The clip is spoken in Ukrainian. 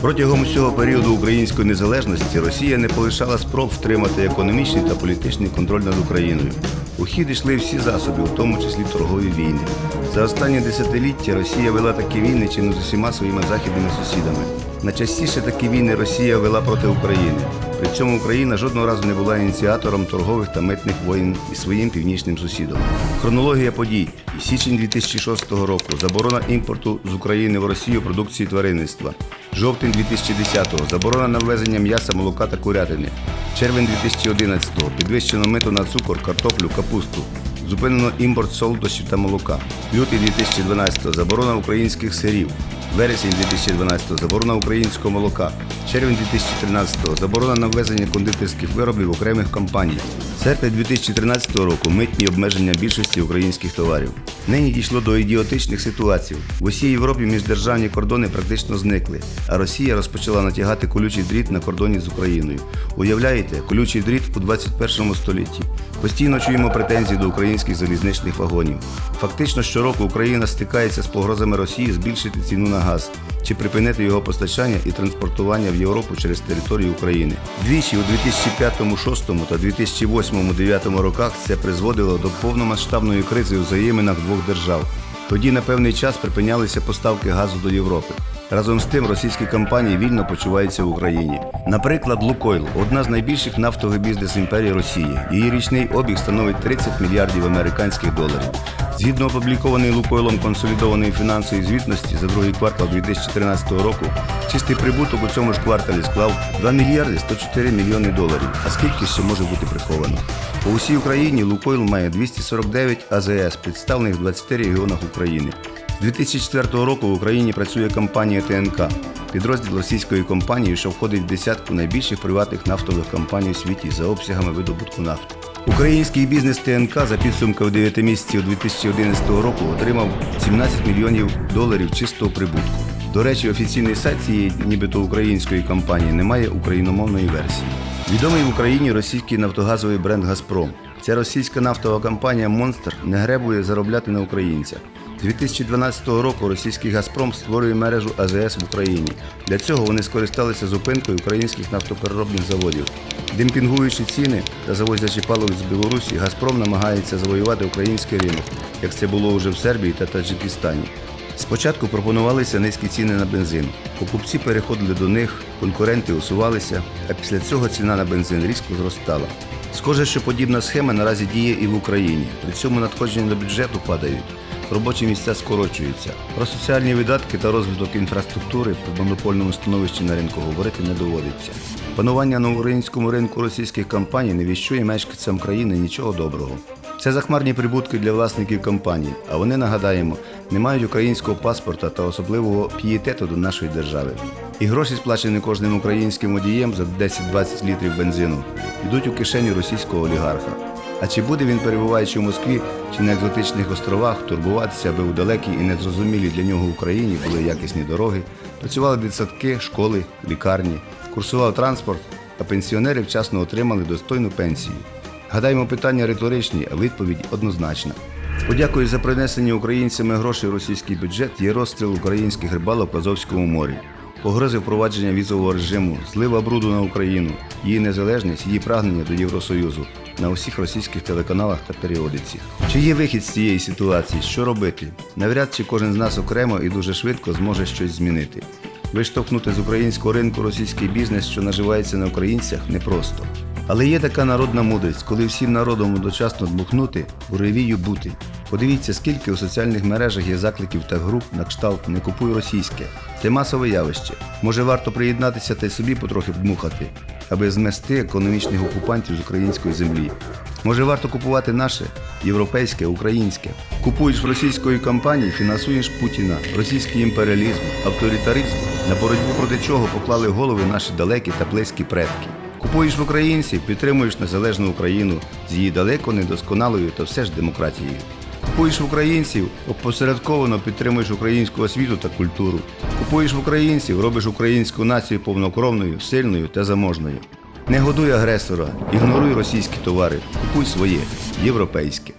Протягом всього періоду української незалежності Росія не полишала спроб втримати економічний та політичний контроль над Україною. У хід йшли всі засоби, у тому числі торгові війни. За останні десятиліття Росія вела такі війни чи не з усіма своїми західними сусідами. Найчастіше такі війни Росія вела проти України. При цьому Україна жодного разу не була ініціатором торгових та митних воєн із своїм північним сусідом. Хронологія подій. Січень 2006 року. Заборона імпорту з України в Росію продукції тваринництва. Жовтень 2010-го. Заборона на ввезення м'яса, молока та курятини. Червень 2011-го. Підвищено мито на цукор, картоплю, капусту. Зупинено імпорт солодощів та молока. Лютий 2012-го. Заборона українських сирів. Вересень 2012-го. Заборона українського молока. Червень 2013-го. Заборона на ввезення кондитерських виробів окремих компаній. Серпень 2013 року митні обмеження більшості українських товарів. Нині дійшло до ідіотичних ситуацій. В усій Європі міждержавні кордони практично зникли, а Росія розпочала натягати колючий дріт на кордоні з Україною. Уявляєте, колючий дріт у 21 столітті. Постійно чуємо претензії до українських залізничних вагонів. Фактично щороку Україна стикається з погрозами Росії збільшити ціну на газ чи припинити його постачання і транспортування в Європу через територію України. Двічі у 2005, 2006 та 2008-2009 роках це призводило до повномасштабної кризи у взаєминах двох держав. Тоді на певний час припинялися поставки газу до Європи. Разом з тим російські компанії вільно почуваються в Україні. Наприклад, Лукойл одна з найбільших нафтових бізнес-імперій Росії. Її річний обіг становить 30 мільярдів американських доларів. Згідно опублікованої Лукойлом консолідованої фінансової звітності за другий квартал 2013 року, чистий прибуток у цьому ж кварталі склав 2 мільярди 104 мільйони доларів. А скільки ще може бути приховано? По усій Україні Лукойл має 249 АЗС, представлених в 20 регіонах України. З 2004 року в Україні працює компанія ТНК, підрозділ російської компанії, що входить в десятку найбільших приватних нафтових компаній у світі за обсягами видобутку нафти. Український бізнес ТНК за підсумками 9 місяців 2011 року отримав 17 мільйонів доларів чистого прибутку. До речі, офіційний сайт цієї нібито української компанії не має україномовної версії. Відомий в Україні російський нафтогазовий бренд Газпром. Ця російська нафтова компанія Монстр не гребує заробляти на українцях. З 2012 року російський Газпром створює мережу АЗС в Україні. Для цього вони скористалися зупинкою українських нафтопереробних заводів. Демпінгуючи ціни та завозячи паливо з Білорусі, Газпром намагається завоювати український ринок, як це було вже в Сербії та Таджикистані. Спочатку пропонувалися низькі ціни на бензин. Покупці переходили до них, конкуренти усувалися, а після цього ціна на бензин різко зростала. Схоже, що подібна схема наразі діє і в Україні. При цьому надходження до бюджету падають. Робочі місця скорочуються. Про соціальні видатки та розвиток інфраструктури при монопольному становищі на ринку говорити не доводиться. Панування на українському ринку російських компаній не віщує мешканцям країни нічого доброго. Це захмарні прибутки для власників компаній, а вони, нагадаємо, не мають українського паспорта та особливого пієтету до нашої держави. І гроші, сплачені кожним українським водієм за 10-20 літрів бензину, йдуть у кишеню російського олігарха. А чи буде він, перебуваючи в Москві чи на екзотичних островах, турбуватися, аби у далекій і незрозумілій для нього Україні були якісні дороги, працювали дитсадки, школи, лікарні, курсував транспорт, а пенсіонери вчасно отримали достойну пенсію? Гадаємо, питання риторичні, а відповідь однозначна. Подякую за принесення українцями грошей в російський бюджет є розстріл українських рибалок в Азовському морі. Погрози впровадження візового режиму, злива бруду на Україну, її незалежність, її прагнення до Євросоюзу на усіх російських телеканалах та періодиці. Чи є вихід з цієї ситуації? Що робити? Навряд чи кожен з нас окремо і дуже швидко зможе щось змінити. Виштовхнути з українського ринку російський бізнес, що наживається на українцях, непросто. Але є така народна мудрість, коли всім народом одночасно дмухнути, у ревію бути. Подивіться, скільки у соціальних мережах є закликів та груп на кшталт не купуй російське. Це масове явище. Може варто приєднатися та й собі потрохи дмухати, аби змести економічних окупантів з української землі. Може варто купувати наше, європейське, українське. Купуєш в російської компанії, фінансуєш Путіна, російський імперіалізм, авторитаризм, на боротьбу проти чого поклали голови наші далекі та близькі предки. Купуєш в українців, підтримуєш незалежну Україну з її далеко недосконалою та все ж демократією. Купуєш українців, опосередковано підтримуєш українську освіту та культуру. Купуєш українців, робиш українську націю повнокровною, сильною та заможною. Не годуй агресора, ігноруй російські товари, купуй своє, європейське.